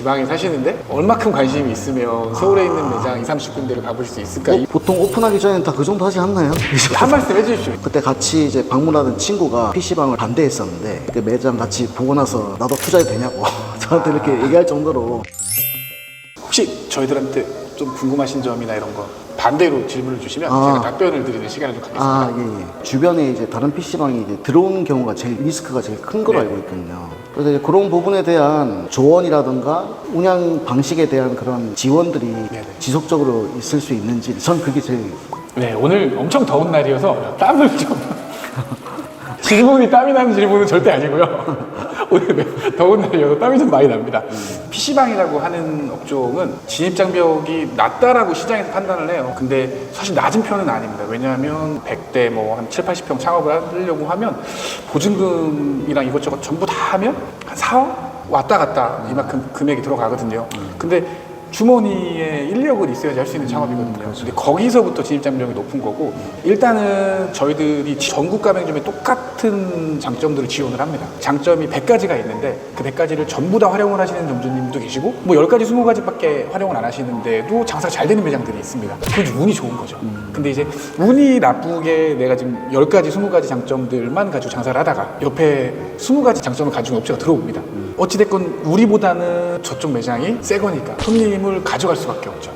지방에 사시는데 얼마큼 관심이 있으면 서울에 있는 매장 20, 30군데를 가보실 수 있을까? 어, 보통 오픈하기 전에는 다 그 정도 하지 않나요? 한 말씀 해주십시오. 그때 같이 이제 방문하던 친구가 PC방을 반대했었는데 그 매장 같이 보고 나서 나도 투자해도 되냐고 저한테 이렇게 얘기할 정도로 혹시 저희들한테 좀 궁금하신 점이나 이런 거 반대로 질문을 주시면 아. 제가 답변을 드리는 시간을 좀 갖겠습니다. 아, 예, 예. 주변에 이제 다른 PC방이 이제 들어오는 경우가 제일 리스크가 제일 큰 걸로 네. 알고 있거든요. 그래서 이제 그런 부분에 대한 조언이라든가 운영 방식에 대한 그런 지원들이 네네. 지속적으로 있을 수 있는지 전 그게 제일 네, 오늘 엄청 더운 날이어서 땀을 좀. 질문이 땀이 나는 질문은 절대 아니고요. 오늘 네, 더운 날이어서 땀이 좀 많이 납니다. PC방이라고 하는 업종은 진입장벽이 낮다라고 시장에서 판단을 해요. 근데 사실 낮은 편은 아닙니다. 왜냐하면 100대 뭐 한 7, 80평 창업을 하려고 하면 보증금이랑 이것저것 전부 다 하면 한 4억? 왔다 갔다 이만큼 금액이 들어가거든요. 근데 주머니에 인력을 있어야지 할 수 있는 창업이거든요. 근데 거기서부터 진입장벽이 높은 거고 일단은 저희들이 전국 가맹점에 똑같은 장점들을 지원을 합니다. 장점이 100가지가 있는데 그 100가지를 전부 다 활용을 하시는 점주님도 계시고 뭐 10가지, 20가지밖에 활용을 안 하시는데도 장사가 잘 되는 매장들이 있습니다. 그건 좀 운이 좋은 거죠. 근데 이제 운이 나쁘게 내가 지금 10가지, 20가지 장점들만 가지고 장사를 하다가 옆에 20가지 장점을 가지고 업체가 들어옵니다. 어찌됐건 우리보다는 저쪽 매장이 새 거니까 손님을 가져갈 수밖에 없죠.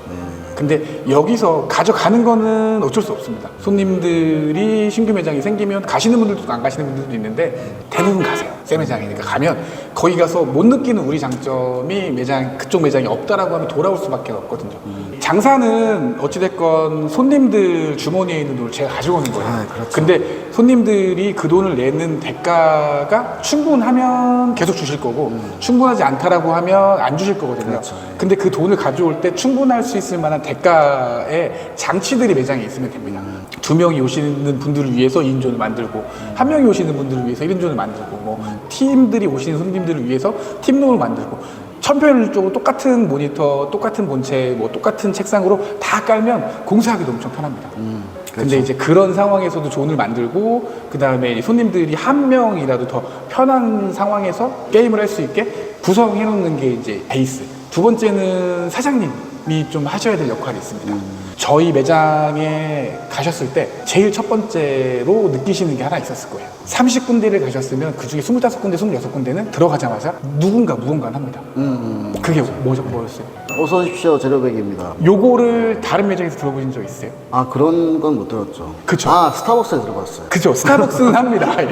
근데 여기서 가져가는 거는 어쩔 수 없습니다. 손님들이 신규 매장이 생기면 가시는 분들도 안 가시는 분들도 있는데 대부분 가세요. 새 매장이니까 가면 거기 가서 못 느끼는 우리 장점이 매장 그쪽 매장이 없다라고 하면 돌아올 수밖에 없거든요. 장사는 어찌됐건 손님들 주머니에 있는 돈을 제가 가져오는 거예요. 아, 그렇죠. 근데 손님들이 그 돈을 내는 대가가 충분하면 계속 주실 거고 충분하지 않다라고 하면 안 주실 거거든요. 그렇죠. 근데 그 돈을 가져올 때 충분할 수 있을 만한 대가의 장치들이 매장에 있으면 됩니다. 두 명이 오시는 분들을 위해서 2인존을 만들고 한 명이 오시는 분들을 위해서 1인존을 만들고 뭐 팀들이 오시는 손님들을 위해서 팀룸을 만들고 천편일적으로 똑같은 모니터, 똑같은 본체, 뭐 똑같은 책상으로 다 깔면 공사하기도 엄청 편합니다. 근데 이제 그런 상황에서도 존을 만들고 그 다음에 손님들이 한 명이라도 더 편한 상황에서 게임을 할 수 있게 구성해 놓는 게 이제 베이스. 두 번째는 사장님 이 좀 하셔야 될 역할이 있습니다. 저희 매장에 가셨을 때 제일 첫 번째로 느끼시는 게 하나 있었을 거예요. 30군데를 가셨으면 그 중에 25군데, 26군데는 들어가자마자 누군가 무언가는 합니다. 음, 그게 뭐죠, 뭐였어요? 어서 오십시오 재료백입니다. 요거를 다른 매장에서 들어보신 적 있으세요? 아 그런 건 못 들었죠. 그쵸. 아 스타벅스에 들어봤어요. 그죠. 스타벅스는 합니다. 예.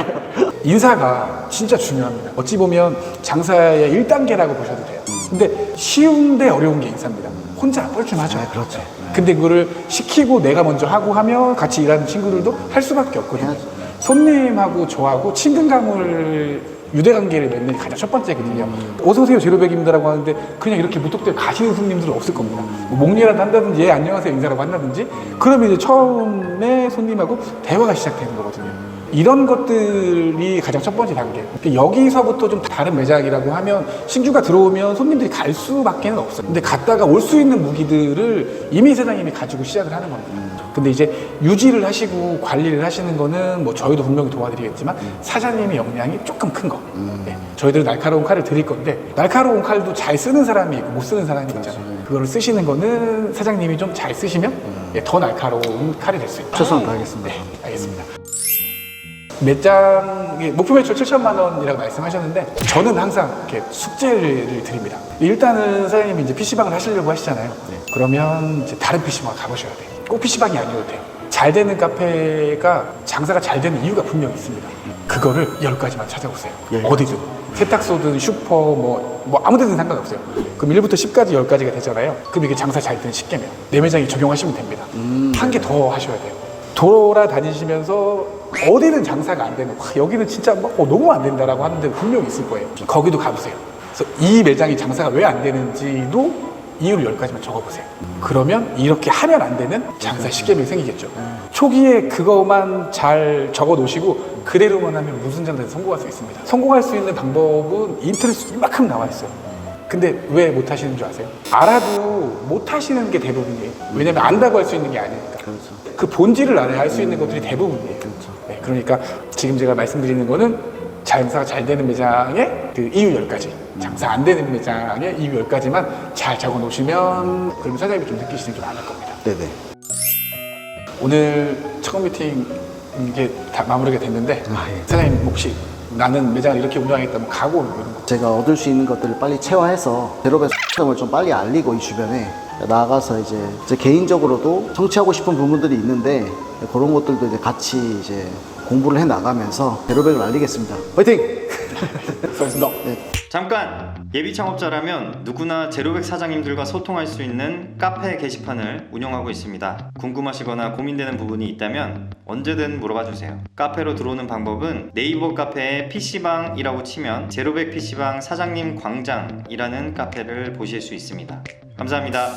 인사가 진짜 중요합니다. 어찌 보면 장사의 1단계라고 보셔도 돼요. 근데 쉬운데 어려운 게 인사입니다. 혼자 뻘쭘하죠. 네, 그렇죠. 근데 그거를 시키고 내가 먼저 하고 하면 같이 일하는 친구들도 할 수밖에 없거든요. 손님하고 저하고 친근감을 유대관계를 맺는 게 가장 첫 번째거든요. 어서 오세요 제로백입니다라고 하는데 그냥 이렇게 무턱대고 가시는 손님들은 없을 겁니다. 뭐 목례라도 한다든지 예 안녕하세요 인사라고 한다든지 그러면 이제 처음에 손님하고 대화가 시작되는 거거든요. 이런 것들이 가장 첫 번째 단계. 여기서부터 좀 다른 매장이라고 하면 신규가 들어오면 손님들이 갈 수밖에 는 없어요. 근데 갔다가 올 수 있는 무기들을 이미 사장님이 가지고 시작을 하는 겁니다. 근데 이제 유지를 하시고 관리를 하시는 거는 뭐 저희도 분명히 도와드리겠지만 사장님의 역량이 조금 큰 거. 네. 저희들은 날카로운 칼을 드릴 건데 날카로운 칼도 잘 쓰는 사람이 있고 못 쓰는 사람이 있잖아요. 그거를 쓰시는 거는 사장님이 좀 잘 쓰시면 예, 더 날카로운 칼이 될 수 있다. 최선을 다하겠습니다. 네, 알겠습니다. 매장 목표 매출 7천만 원이라고 말씀하셨는데 저는 항상 이렇게 숙제를 드립니다. 일단은 사장님이 이제 PC방을 하시려고 하시잖아요. 그러면 이제 다른 PC방 가보셔야 돼요. 꼭 PC방이 아니어도 돼요. 잘 되는 카페가 장사가 잘 되는 이유가 분명히 있습니다. 그거를 10가지만 찾아보세요. 예. 어디든. 세탁소든 슈퍼 뭐, 뭐 아무 데든 상관없어요. 그럼 1부터 10까지 10가지가 되잖아요. 그럼 이게 장사 잘 되는 10개면 내 매장에 적용하시면 됩니다. 한개 더 하셔야 돼요. 돌아다니시면서 어디는 장사가 안 되는 와, 여기는 진짜 막, 어, 너무 안 된다라고 하는 데 분명히 있을 거예요. 거기도 가보세요. 그래서 이 매장이 장사가 왜 안 되는지도 이유를 열 가지만 적어보세요. 그러면 이렇게 하면 안 되는 장사 시계명이 생기겠죠. 초기에 그거만 잘 적어 놓으시고 그대로만 하면 무슨 장사에 성공할 수 있습니다. 성공할 수 있는 방법은 인터넷에 이만큼 나와 있어요. 근데 왜 못 하시는 줄 아세요? 알아도 못 하시는 게 대부분이에요. 왜냐면 안다고 할 수 있는 게 아니니까. 그렇죠. 그 본질을 알아야 할 수 있는 것들이 대부분이에요. 네, 그러니까 지금 제가 말씀드리는 거는 장사가 잘 되는 매장의 그 이유 10가지 장사 안 되는 매장의 이유 10가지만 잘 적어 놓으시면 그러면 사장님이 좀 느끼시는 게좀 많을 겁니다 네네. 오늘 처음 미팅 이게 다 마무리가 됐는데 아, 예. 사장님 혹시 나는 매장을 이렇게 운영하겠다면 각오 이런 거 제가 얻을 수 있는 것들을 빨리 체화해서 제로백 점을 좀 빨리 알리고 이 주변에 나아가서 이제 제 개인적으로도 성취하고 싶은 부분들이 있는데 그런 것들도 이제 같이 이제 공부를 해 나가면서 제로백을 알리겠습니다. 화이팅! 수고하셨습니다 잠깐! 예비 창업자라면 누구나 제로백 사장님들과 소통할 수 있는 카페 게시판을 운영하고 있습니다. 궁금하시거나 고민되는 부분이 있다면 언제든 물어봐 주세요. 카페로 들어오는 방법은 네이버 카페에 PC방이라고 치면 제로백 PC방 사장님 광장이라는 카페를 보실 수 있습니다. 감사합니다.